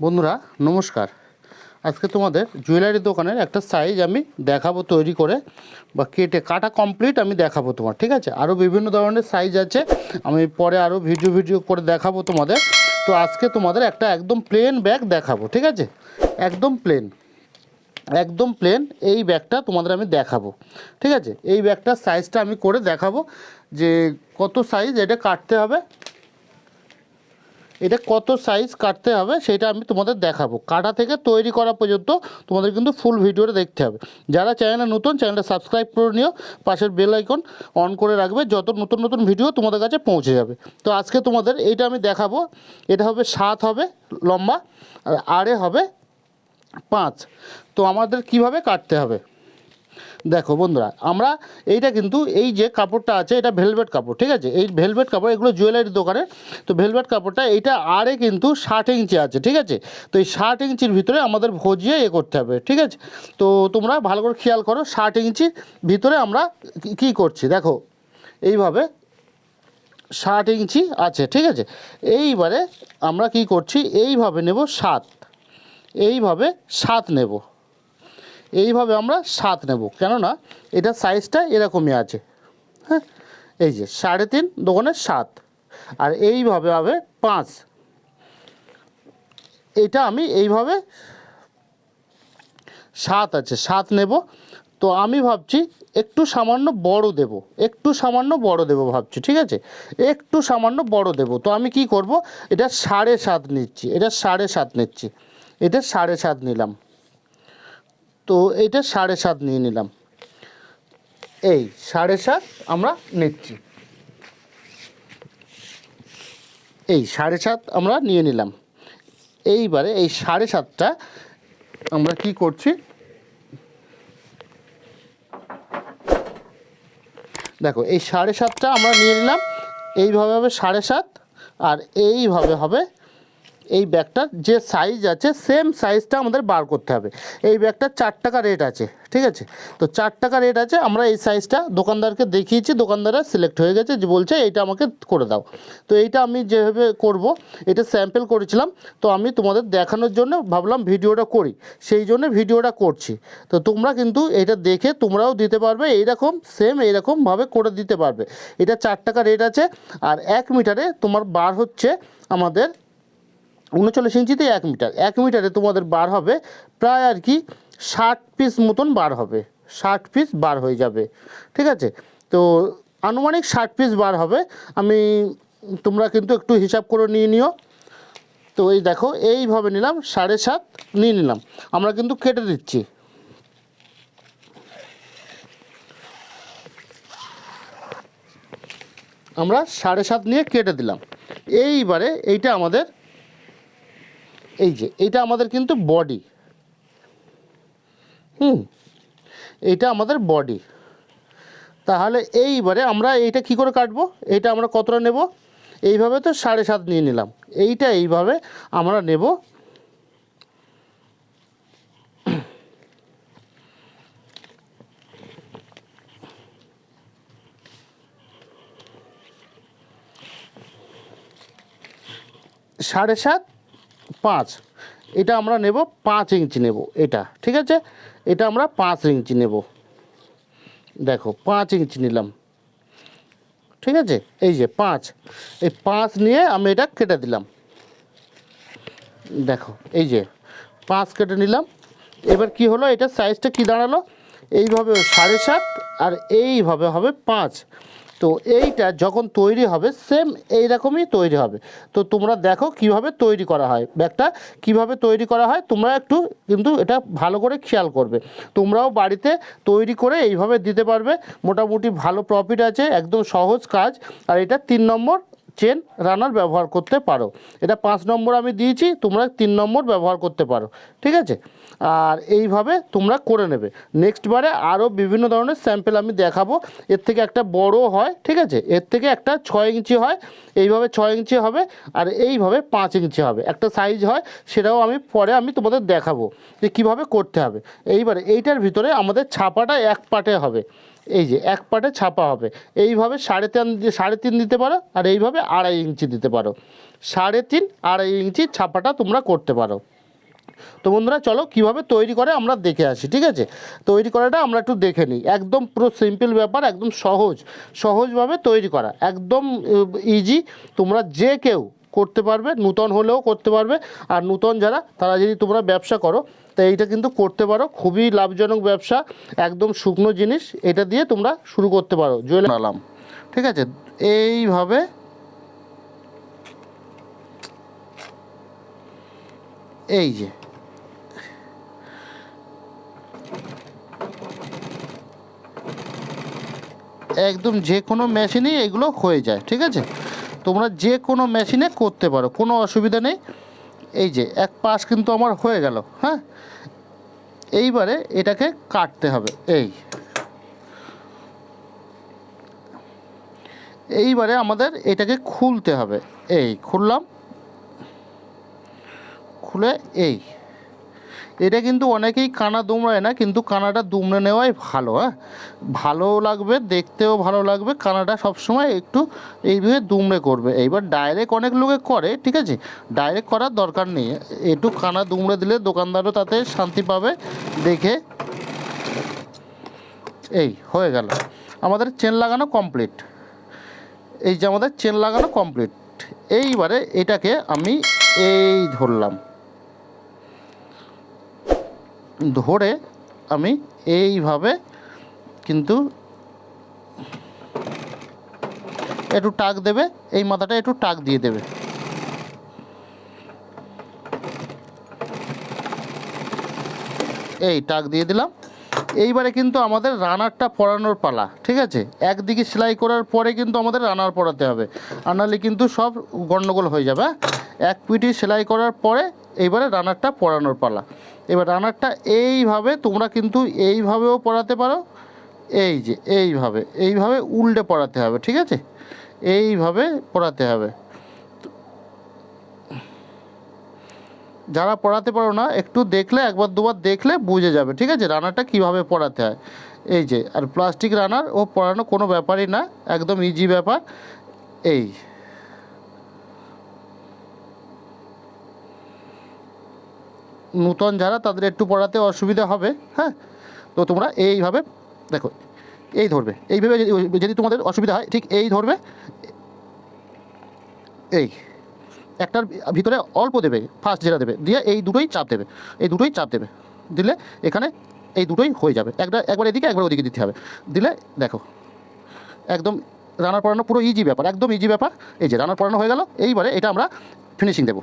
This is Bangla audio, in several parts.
বন্ধুরা, নমস্কার। আজকে তোমাদের জুয়েলারি দোকানের একটা সাইজ আমি দেখাবো, তৈরি করে বা কেটে, কাটা কমপ্লিট আমি দেখাবো তোমার, ঠিক আছে? আরও বিভিন্ন ধরনের সাইজ আছে, আমি পরে আরও ভিডিও ভিডিও করে দেখাবো তোমাদের। তো আজকে তোমাদের একটা একদম প্লেন ব্যাগ দেখাবো, ঠিক আছে? একদম প্লেন একদম প্লেন এই ব্যাগটা তোমাদের আমি দেখাবো, ঠিক আছে? এই ব্যাগটার সাইজটা আমি করে দেখাবো যে কত সাইজ এটা কাটতে হবে। এটা কত সাইজ কাটতে হবে সেটা আমি তোমাদের দেখাবো। কাটা থেকে তৈরি করা পর্যন্ত তোমাদের কিন্তু ফুল ভিডিওটা দেখতে হবে। যারা চ্যানেলে নতুন চ্যানেলটা সাবস্ক্রাইব করে নিও। পাশের বেল আইকন অন করে রাখবে, যত নতুন নতুন ভিডিও তোমাদের কাছে পৌঁছে যাবে। তো আজকে তোমাদের এইটা আমি দেখাবো। এটা হবে সাত হবে, লম্বা, আর আড়ে হবে পাঁচ। তো আমাদের কীভাবে কাটতে হবে? দেখো বন্ধুরা, আমরা এইটা কিন্তু এই যে কাপড়টা আছে, এটা ভেলভেট কাপড়, ঠিক আছে? এই ভেলভেট কাপড়, এগুলো জুয়েলারির দোকানে। তো ভেলভেট কাপড়টা এইটা আরে কিন্তু ষাট ইঞ্চি আছে, ঠিক আছে? তো এই ষাট ইঞ্চির ভিতরে আমাদের ভজিয়ে এ করতে হবে, ঠিক আছে? তো তোমরা ভালো করে খেয়াল করো, ষাট ইঞ্চির ভিতরে আমরা কী করছি? দেখো, এইভাবে ষাট ইঞ্চি আছে, ঠিক আছে? এইবারে আমরা কি করছি? এইভাবে নেব সাত। এইভাবে সাত নেব। এইভাবে আমরা সাত নেব। কেননা এটা সাইজটা এরকমই আছে। হ্যাঁ? এই যে সাড়ে তিন দোকানের সাত। আর এইভাবে হবে পাঁচ। এটা আমি এইভাবে সাত আছে, সাত নেব। তো আমি ভাবছি একটু সামান্য বড় দেব। একটু সামান্য বড় দেব ভাবছি, ঠিক আছে? একটু সামান্য বড় দেব। তো আমি কি করব? এটা সাড়ে সাত নিচ্ছি, এটা সাড়ে সাত নিচ্ছি। এটা সাড়ে সাত নিলাম। তো এইটা সাড়ে সাত নিয়ে নিলাম। এই সাড়ে সাত আমরা নিচ্ছি। এই সাড়ে সাত আমরা নিয়ে নিলাম। এইবারে এই সাড়ে সাতটা আমরা কি করছি? দেখো, এই সাড়ে সাতটা আমরা নিয়ে নিলাম। এইভাবে হবে সাড়ে সাত, আর এইভাবে হবে এই ব্যাগটার যে সাইজ আছে সেম সাইজটা আমাদের বার করতে হবে। এই ব্যাগটার চার টাকা রেট আছে, ঠিক আছে? তো চার টাকা রেট আছে, আমরা এই সাইজটা দোকানদারকে দেখিয়েছি, দোকানদাররা সিলেক্ট হয়ে গেছে, যে বলছে এইটা আমাকে করে দাও। তো এইটা আমি যেভাবে করব, এটা স্যাম্পেল করেছিলাম, তো আমি তোমাদের দেখানোর জন্য ভাবলাম ভিডিওটা করি, সেই জন্য ভিডিওটা করছি। তো তোমরা কিন্তু এটা দেখে তোমরাও দিতে পারবে, এইরকম সেম এইরকমভাবে করে দিতে পারবে। এটা চার টাকা রেট আছে, আর এক মিটারে তোমার বার হচ্ছে আমাদের উনচল্লিশ ইঞ্চিতে এক মিটার, এক মিটারে তোমাদের বার হবে, প্রায় আর কি ষাট পিস মতন বার হবে, ষাট পিস বার হয়ে যাবে, ঠিক আছে? তো আনুমানিক ষাট পিস বার হবে, আমি, তোমরা কিন্তু একটু হিসাব করে নিয়ে নিও। তো এই দেখো, এইভাবে নিলাম, সাড়ে সাত নিয়ে নিলাম, আমরা কিন্তু কেটে দিচ্ছি। আমরা সাড়ে সাত নিয়ে কেটে দিলাম। এইবারে এইটা আমাদের এই যে এটা আমাদের কিন্তু বডি হুম, এইটা আমাদের বডি তাহলে এইবারে আমরা এইটা কি করে কাটবো? এইটা আমরা কতটা নেব? এইভাবে তো সাড়ে সাত নিয়ে নিলাম। এইটা এইভাবে আমরা নেব। সাড়ে সাত পাঁচ। এটা আমরা নেব পাঁচ ইঞ্চি নেব, এটা, ঠিক আছে? এটা আমরা পাঁচ ইঞ্চি নেব। দেখো, পাঁচ ইঞ্চি নিলাম। ঠিক আছে? এই যে পাঁচ। এই পাঁচ নিয়ে আমি এটা কেটে দিলাম। দেখো, এই যে পাঁচ কেটে নিলাম। এবার কি হলো, এটা সাইজটা কি দাঁড়াল? এইভাবে সাড়ে সাত আর এইভাবে হবে পাঁচ। তো এইটা যখন তৈরি হবে সেম এইরকমই তৈরি হবে। তো তোমরা দেখো কীভাবে তৈরি করা হয়। ব্যাগটা কীভাবে তৈরি করা হয়, তোমরা একটু কিন্তু এটা ভালো করে খেয়াল করবে। তোমরাও বাড়িতে তৈরি করে এইভাবে দিতে পারবে। মোটামুটি ভালো প্রফিট আছে, একদম সহজ কাজ। আর এটা তিন নম্বর চেন রানার ব্যবহার করতে পারো। এটা পাঁচ নম্বর আমি দিয়েছি, তোমরা তিন নম্বর ব্যবহার করতে পারো, ঠিক আছে? আর এইভাবে তোমরা করে নেবে। নেক্সট বারে আরও বিভিন্ন ধরনের স্যাম্পেল আমি দেখাবো। এর থেকে একটা বড় হয়, ঠিক আছে? এর থেকে একটা ছয় ইঞ্চি হয়, এইভাবে ছয় ইঞ্চি হবে, আর এইভাবে পাঁচ ইঞ্চি হবে। একটা সাইজ হয়, সেটাও আমি পরে আমি তোমাদের দেখাবো যে কীভাবে করতে হবে। এইবারে এইটার ভিতরে আমাদের ছাপাটা এক পাটে হবে। এই যে এক পাটে ছাপা হবে। এইভাবে সাড়ে তিন সাড়ে তিন দিতে পারো আর এইভাবে আড়াই ইঞ্চি দিতে পারো। সাড়ে তিন, আড়াই ইঞ্চি ছাপাটা তোমরা করতে পারো। তো বন্ধুরা, চলো কীভাবে তৈরি করে আমরা দেখে আসি, ঠিক আছে? তৈরি করাটা আমরা একটু দেখে নিই। একদম পুরো সিম্পল ব্যাপার, একদম সহজ। সহজভাবে তৈরি করা। একদম ইজি তোমরা যে কেউ করতে পারবে নূতন হলেও করতে পারবে। আর নূতন যারা তারা যদি তোমরা ব্যবসা করো তো এইটা কিন্তু করতে পারো। খুবই লাভজনক ব্যবসা একদম শুকনো জিনিস। এটা দিয়ে তোমরা শুরু করতে পারো। জুয়েল আলাম ঠিক আছে? এইভাবে এই যে। একদম যে কোনো মেশিনেই এগুলো হয়ে যায় ঠিক আছে? তোমরা যে কোনো মেশিনে করতে পারো, কোনো অসুবিধা নেই। এই যে, এক পাশ কিন্তু আমার হয়ে গেল হ্যাঁ? এইবারে এটাকে কাটতে হবে, এই। এইবারে আমাদের এটাকে খুলতে হবে, এই, খুললাম। খুলে এই। এটা কিন্তু অনেকেই কানা দুমড়ায় না, কিন্তু কানাটা দুমড়ে নেওয়াই ভালো হ্যাঁ? ভালো লাগবে, দেখতেও ভালো লাগবে, কানাটা সবসময় একটু এইভাবে দুমড়ে করবে। এইবার ডাইরেক্ট অনেক লোকে করে, ঠিক আছে? ডাইরেক্ট করার দরকার নেই। একটু কানা দুমড়ে দিলে দোকানদারও তাতে শান্তি পাবে, দেখে এই হয়ে গেল। আমাদের চেন লাগানো কমপ্লিট এই যে আমাদের চেন লাগানো কমপ্লিট এইবারে এটাকে আমি এই ধরলাম। ধরে আমি এইভাবে কিন্তু একটু টাক দেবে, এই মাথাটা একটু টাক দিয়ে দেবে। এই টাক দিয়ে দিলাম। এইবারে কিন্তু আমাদের রানারটা পরানোর পালা, ঠিক আছে? একদিকে সেলাই করার পরে কিন্তু আমাদের রানার পরাতে হবে। আর নাহলে কিন্তু সব গণ্ডগোল হয়ে যাবে হ্যাঁ? এক পিটি সেলাই করার পরে এইবারে রানারটা পরানোর পালা। এবার রানারটা এইভাবে, তোমরা কিন্তু এইভাবেও পরাতে পারো। এই যে, এইভাবে এইভাবে উল্টে পরাতে হবে, ঠিক আছে? এইভাবে পরাতে হবে। যারা পড়াতে পারো না, একটু দেখলে, একবার দুবার দেখলে বুঝে যাবে, ঠিক আছে? রানারটা কীভাবে পড়াতে হয়। এই যে, আর প্লাস্টিক রানার ও পড়ানো কোনো ব্যাপারই না, একদম ইজি ব্যাপার। এই নূতন যারা, তাদের একটু পড়াতে অসুবিধা হবে হ্যাঁ? তো তোমরা এইভাবে, দেখো, এই ধরবে। এইভাবে যদি তোমাদের অসুবিধা হয়, ঠিক এই ধরবে। এই, একটার ভিতরে অল্প দেবে ফার্স্ট যেটা দেবে, দিয়ে এই দুটোই চাপ দেবে, এই দুটোই চাপ দেবে। দিলে এখানে এই দুটোই হয়ে যাবে। একটা, একবার এদিকে, একবার ওদিকে দিতে হবে। দিলে, দেখো, একদম রান্নার পড়ানো পুরো ইজি ব্যাপার, একদম ইজি ব্যাপার। এই যে রান্নার পড়ানো হয়ে গেল, এইবারে এটা আমরা ফিনিশিং দেবো।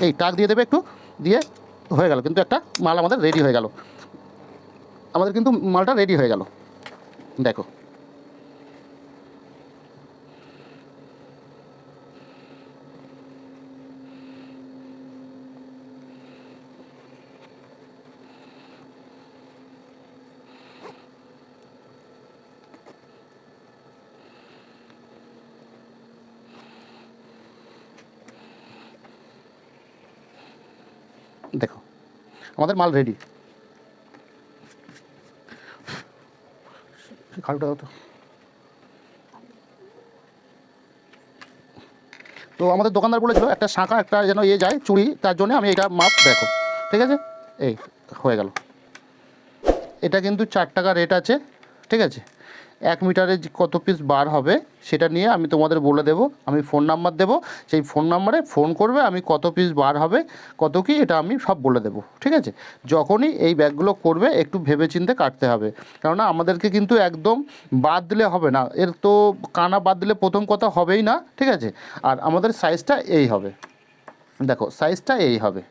এই টাক দিয়ে দেবে একটু, দিয়ে হয়ে গেল। কিন্তু একটা মাল আমাদের রেডি হয়ে গেল। আমাদের কিন্তু মালটা রেডি হয়ে গেল। দেখো। আমাদের মাল রেডি খালটা তো। তো আমাদের দোকানদার বলেছিল, একটা শাঁখা, একটা যেন ইয়ে যায় চুড়ি তার জন্য আমি এটা মাপ দেখো। ঠিক আছে? এই, হয়ে গেল। এটা কিন্তু চার টাকা রেট আছে। ঠিক আছে? এক মিটারে কত পিস বার হবে, সেটা নিয়ে আমি তোমাদের বলে দেবো। আমি ফোন নাম্বার দেবো। সেই ফোন নাম্বারে ফোন করবে, আমি কত পিস বার হবে, কত কি, এটা আমি সব বলে দেবো। ঠিক আছে? যখনই এই ব্যাগগুলো করবে, একটু ভেবেচিন্তে কাটতে হবে। কেননা আমাদেরকে কিন্তু একদম বাদ দিলে হবে না। এর তো কানা বাদ দিলে প্রথম কথা হবেই না। ঠিক আছে? আর আমাদের সাইজটা এই হবে। দেখো সাইজটা এই হবে।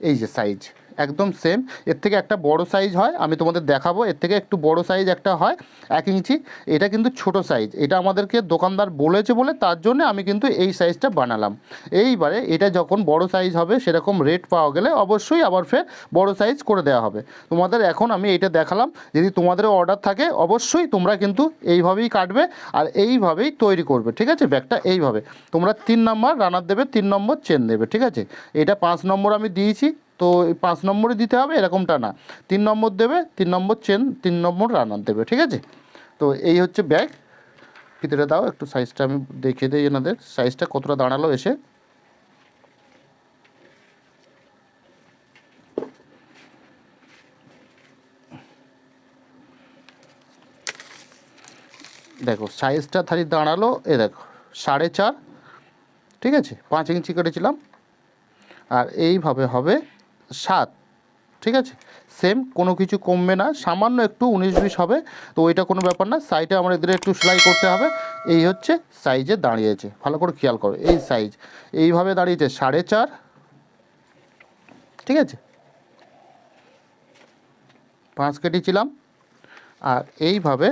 এই যে সাইজ একদম সেম এর থেকে একটা বড় সাইজ হয়, আমি তোমাদের দেখাবো। এর থেকে একটু বড় সাইজ একটা হয়, এক ইঞ্চি। এটা কিন্তু ছোট সাইজ এটা আমাদেরকে দোকানদার বলেছে বলে তার জন্য আমি কিন্তু এই সাইজটা বানালাম। এইবারে এটা যখন বড় সাইজ হবে, সেরকম রেট পাওয়া গেলে অবশ্যই আবার ফের বড় সাইজ করে দেওয়া হবে। তোমাদের এখন আমি এটা দেখালাম। যদি তোমাদেরও অর্ডার থাকে, অবশ্যই তোমরা কিন্তু এইভাবেই কাটবে আর এইভাবেই তৈরি করবে। ঠিক আছে? ব্যাগটা এইভাবে। তোমরা তিন নম্বর রানার দেবে, তিন নম্বর চেন দেবে। ঠিক আছে? এটা পাঁচ নম্বর আমি দিয়েছি। তো এই পাঁচ নম্বরই দিতে হবে, এরকমটা না। তিন নম্বর দেবে, তিন নম্বর চেন, তিন নম্বর রানার দেবে, ঠিক আছে? তো এই হচ্ছে ব্যাগ। ভিতরে দাও, একটু সাইজটা আমি দেখিয়ে দিই এনাদের। সাইজটা কতটা দাঁড়াল এসে? দেখো সাইজটা থালি দাঁড়াল, এ দেখো, সাড়ে চার, ঠিক আছে? পাঁচ ইঞ্চি কেটেছিলাম আর এইভাবে হবে সাত, ঠিক আছে? সেম কোনো কিছু কমবে না, সামান্য একটু উনিশ বিশ হবে, তো ওইটা কোনো ব্যাপার না সাইডে আমার এদের একটু সেলাই করতে হবে, এই হচ্ছে সাইজে দাঁড়িয়েছে, ভালো করে খেয়াল করো, এই সাইজ এইভাবে দাঁড়িয়েছে সাড়ে চার, ঠিক আছে? পাঁচ কেটেছিলাম আর এইভাবে